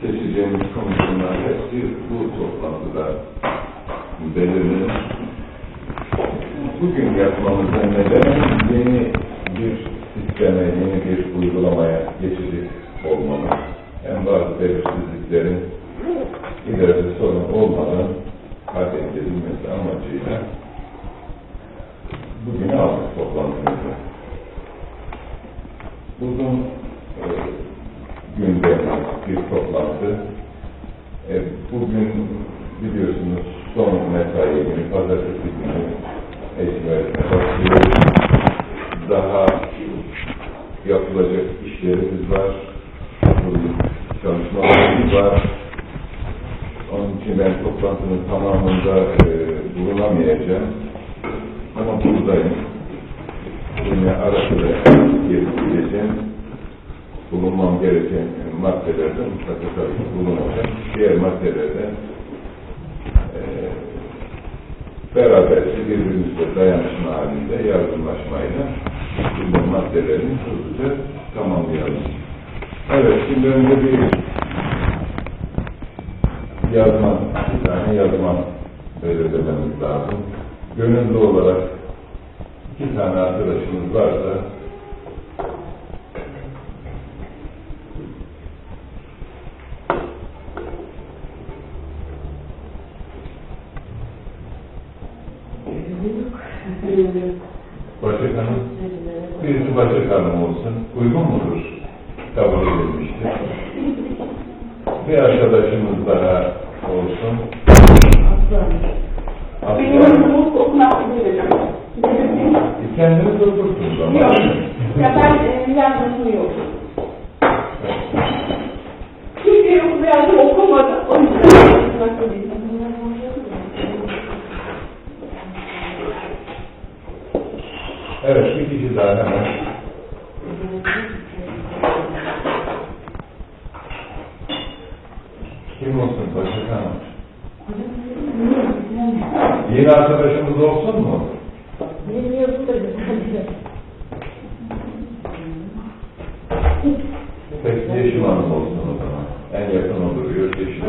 seçeceğimiz komisyonlar hepsi bu toplantıda belirlenir. Bugün yapmamızın nedeni yeni bir sisteme, yeni bir uygulamaya geçici olmamız. Hem bazı belirsizliklerin ileride sorun olmadan halledilmesi amacıyla bugün aldık toplantımızı. Uzun e, gündemli bir toplantı. E, bugün biliyorsunuz son mesai günü, pazartesi günü eğitimlerine başlıyoruz. Daha yapılacak işlerimiz var, bugün çalışmalarımız var. Onun için ben toplantının tamamında e, bulunamayacağım. Ama buradayım. Yine ara sıra gelip gideceğim. Bulunmam gereken maddelerde mutlaka tabii ki bulunacağım. Diğer maddelerde e, beraberce birbirimizle dayanışma halinde yardımlaşmayla bu maddelerini hızlıca tamamlayalım. Evet, şimdi önce bir yazma, bir tane yazma belirlememiz lazım. Gönüllü olarak iki tane arkadaşımız varsa Başak Hanım olsun. Uygun mudur? Kabul edilmiştir. Bir arkadaşımız daha olsun. Benim Aslan. yorumumu okumak üzere. E, Kendiniz okursunuz ama. Yok. Ya ben e, yazmasını yok. Kimse yok yazdım okumadı. O yüzden okumak değil. Evet, bir kişi daha hemen. Kim olsun Başak Hanım? Yeni arkadaşımız olsun mu? Peki Yeşim Hanım olsun o zaman. En yakın olur, Yeşim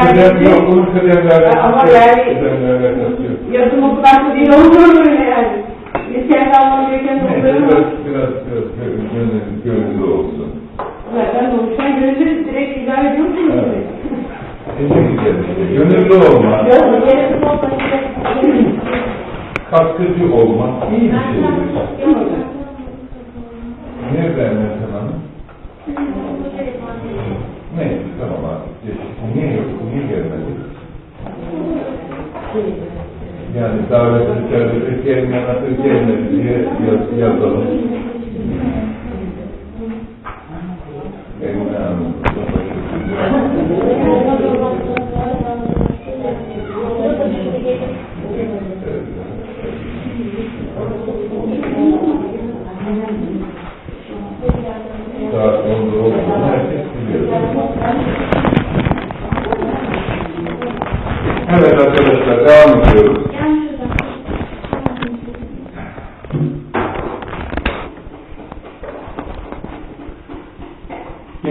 Kıdem yok, bunun kıdemlerle Ama yani-. Yazım okumak değil olur mu yani? Bir kendi almam gereken Neyse, noktalarım biraz, biraz, biraz gönül, gönüllü olsun. Güzel işte, gönüllü olmak, katkıcı olmak iyi bir şeydir. Nereden Meltem Hanım? Neyse, tamam. Geçti. Niye yok, niye gelmedi? Yani davet edildi, gelmeyen gelmedi diye yaz, yazalım.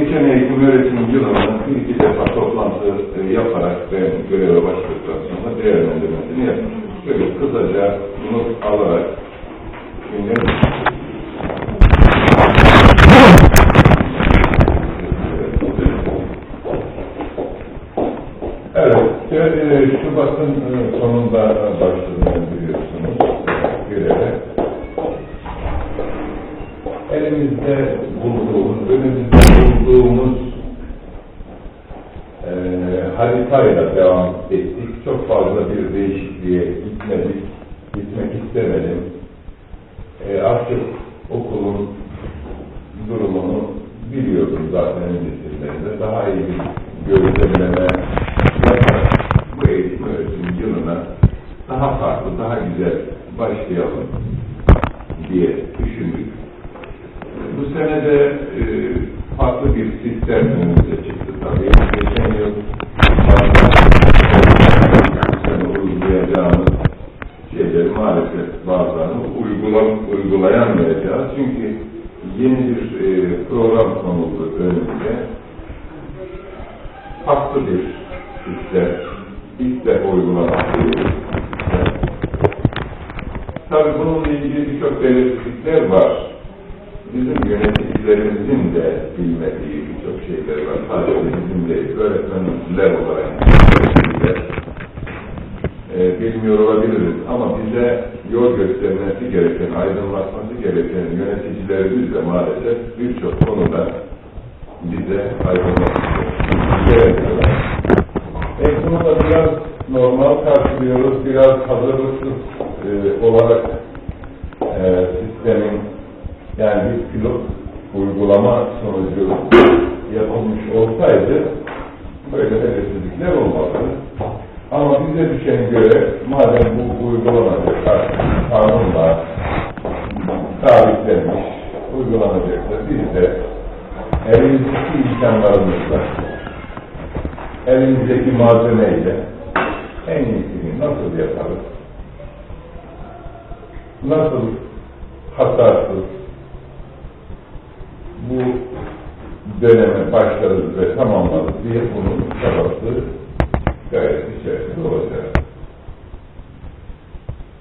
Geçen eğitim öğretim yılında bir iki defa toplantı e, yaparak ve göreve başladıktan sonra değerlendirmesini yapmış. Şöyle kısaca not alarak şimdi Evet, e, Şubat'ın Elimizde bulduğumuz, önümüzde bulduğumuz e, haritayla devam ettik. Çok fazla bir değişikliğe gitmedik, gitmek istemedim. E, artık okulun durumunu biliyordum zaten öncesinde. Daha iyi bir gözlemleme yaparak bu eğitim öğretim yılına daha farklı, daha güzel başlayalım diye düşündük. Bu sene de e, sistem önümüze çıktı tabii. Geçen yıl bu sene uygulayacağımız şeyleri maalesef bazılarını uygulam, uygulayamayacağız. Çünkü yeni bir e, program konuldu önünde farklı bir sistem, ilk defa uygulamak. Tabii bununla ilgili birçok belirsizlikler var. Bizim yöneticilerimizin de bilmediği birçok şeyler var. Sadece bizim değil, öğretmenler olarak e, bilmiyor olabiliriz. Ama bize yol göstermesi gereken, aydınlatması gereken yöneticilerimiz de maalesef birçok konuda bize aydınlatması gerekiyorlar. E, bunu da biraz normal karşılıyoruz, biraz hazırlıksız e, olarak e, sistemin yani bir pilot uygulama sonucu yapılmış olsaydı böyle belirsizlikler olmazdı. Ama bize düşen göre madem bu uygulanacak kanunla sabitlenmiş, uygulanacaksa biz de elimizdeki imkanlarımızla elimizdeki malzemeyle en iyisini nasıl yaparız? Nasıl hatasız bu döneme başlarız ve tamamlarız diye bunun çabası gayet içerisinde olacak.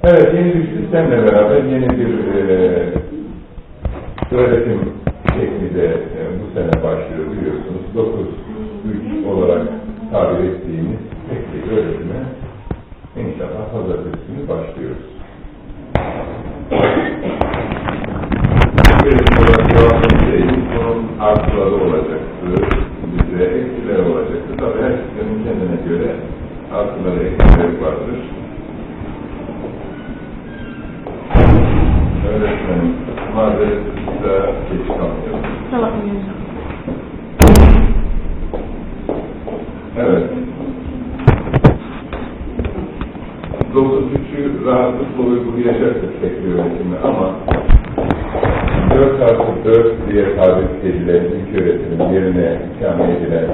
Evet, yeni bir sistemle beraber yeni bir e, öğretim şekli de e, bu sene başlıyor biliyorsunuz. 9-3 olarak tabir ettiğimiz teknik öğretime üçü rahatlıkla uygulayacaktık tek bir yönetimi ama 4 artı 4 diye tabir edilen ilk öğretimin yerine ikame edilen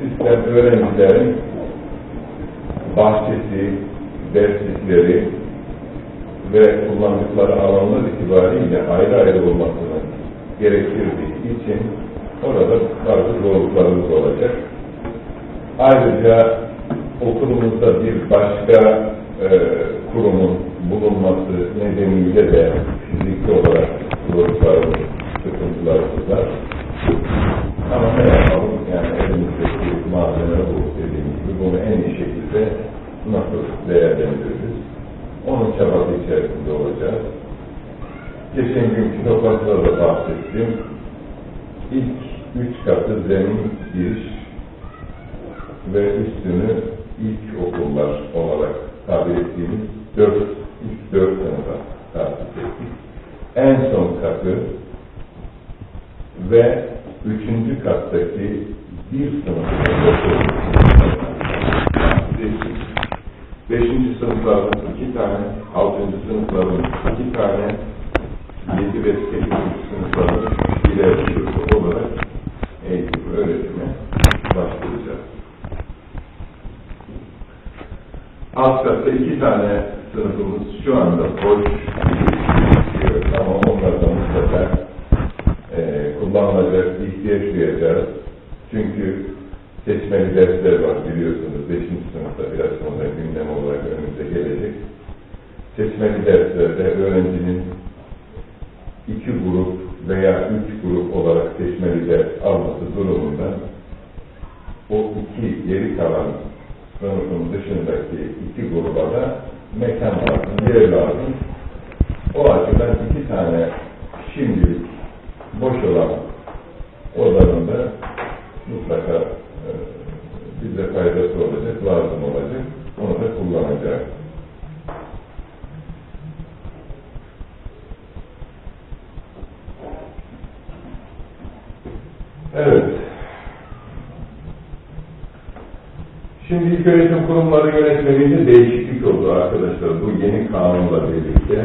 sistem öğrencilerin bahçesi, derslikleri ve kullandıkları alanlar itibariyle ayrı ayrı olmasını gerektirdiği için orada bazı zorluklarımız olacak. Ayrıca okulumuzda bir başka e, kurumun bulunması nedeniyle de fiziki olarak zorluklarımız, sıkıntılarımız var. Ama ne yapalım yani elimizdeki malzeme bu dediğim gibi bunu en iyi şekilde nasıl değerlendiririz? Onun çabası içerisinde olacağız. Geçen günkü toplantıda da bahsettim. İlk üç katı zemin giriş ve üstünü ilk okullar olarak tabir ettiğimiz dört, ilk dört sınıfa tabir ettik. En son katı ve üçüncü kattaki bir sınıfı Beşinci sınıfların iki tane, altıncı sınıfların iki tane, yedi ve sekizinci sınıfların birer sınıfı olarak eğitim öğretime başlayacağız. Alt katta iki tane şu anda boş gözüküyor ama onlardan mutlaka e, kullanılacak ihtiyaç duyacağız. Çünkü seçmeli dersler var biliyorsunuz. Beşinci sınıfta biraz sonra gündem olarak önümüze gelecek. Seçmeli derslerde öğrencinin iki grup veya üç grup olarak seçmeli ders alması durumunda o iki geri kalan sınıfın dışındaki iki gruba da mekan lazım, yer lazım. O açıdan iki tane şimdilik boş olan odanın da mutlaka e, bize faydası olacak, lazım olacak. Onu da kullanacağız. Evet. Şimdi ilk öğretim kurumları yönetmeliğinde değişiklik oldu arkadaşlar. Bu yeni kanunla birlikte.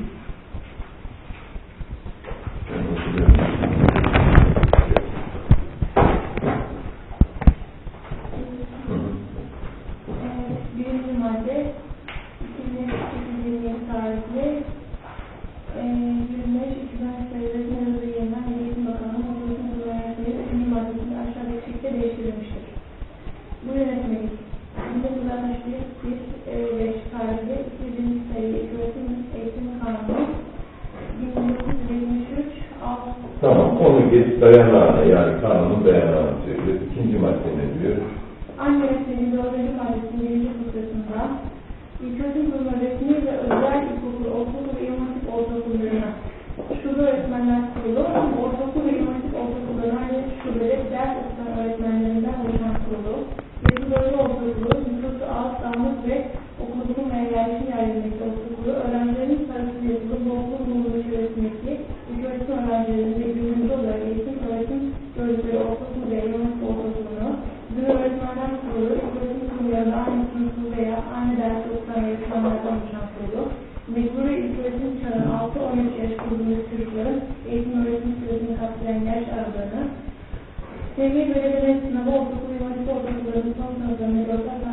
bir dayanağı yani kanunun dayanağını söylüyor. İkinci madde ne diyor? nos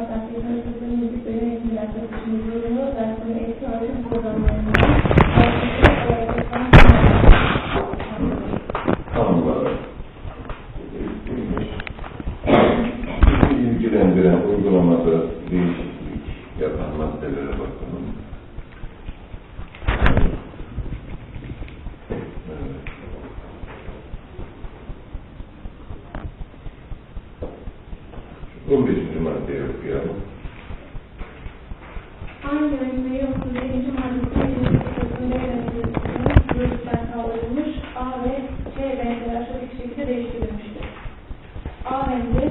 15. maddeye okuyalım. Aynı bölümde yoktur. Birinci maddesi görüşten kaldırılmış A ve C benzeri aşağıdaki şekilde değiştirilmiştir. A benzeri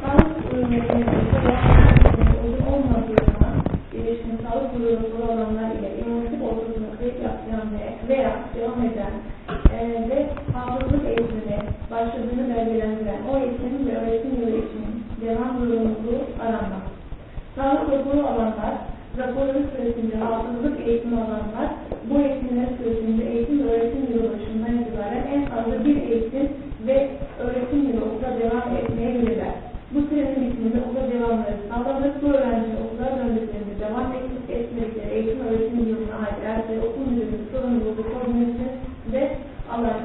sağlık ürünlerinin olmadığına gelişimi sağlık durumunda olanlar ile imunistik olduğunu kayıt yaptıran veya devam eden ve hafızlık eğitimine başladığını belgelendiren o eğitimin ve öğretim yolu Cehan Zorunluluğu aranmaz. Sağlık raporu alanlar, raporları süresinde altınlık eğitimi alanlar, bu eğitimler süresinde eğitim ve öğretim yılı başından itibaren en fazla bir eğitim ve öğretim yılı okula devam etmeyebilirler. Bu sürenin bitiminde okula devamları sağlanır. Bu öğrencinin okula döndüklerinde devam etmedikleri eğitim öğretim yılına ait dersleri şey okul müdürlüğü sorumluluğu koordinatı ve alan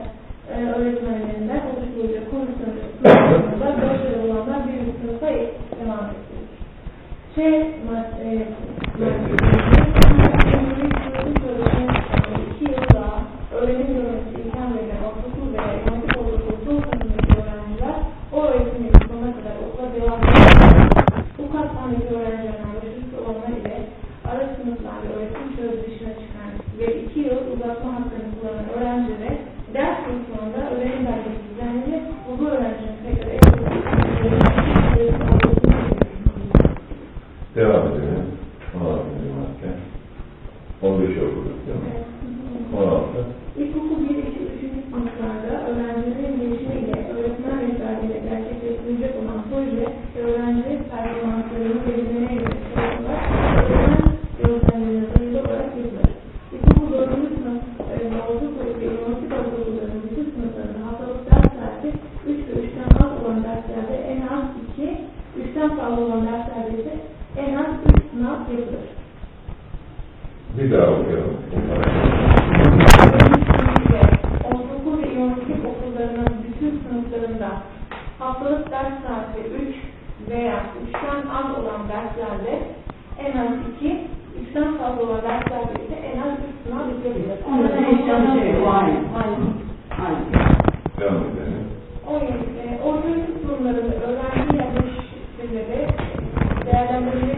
uzatma hakkını kullanan öğrencilere ders konusu 40'tan fazla olan dersler birlikte en az bir sınav bitirebiliriz. Onların heyecanı şey bu aynı. Aynı. Aynı. Devam edelim. O yüzden orta sınıflarında öğrenci yaklaşımları değerlendirilmesi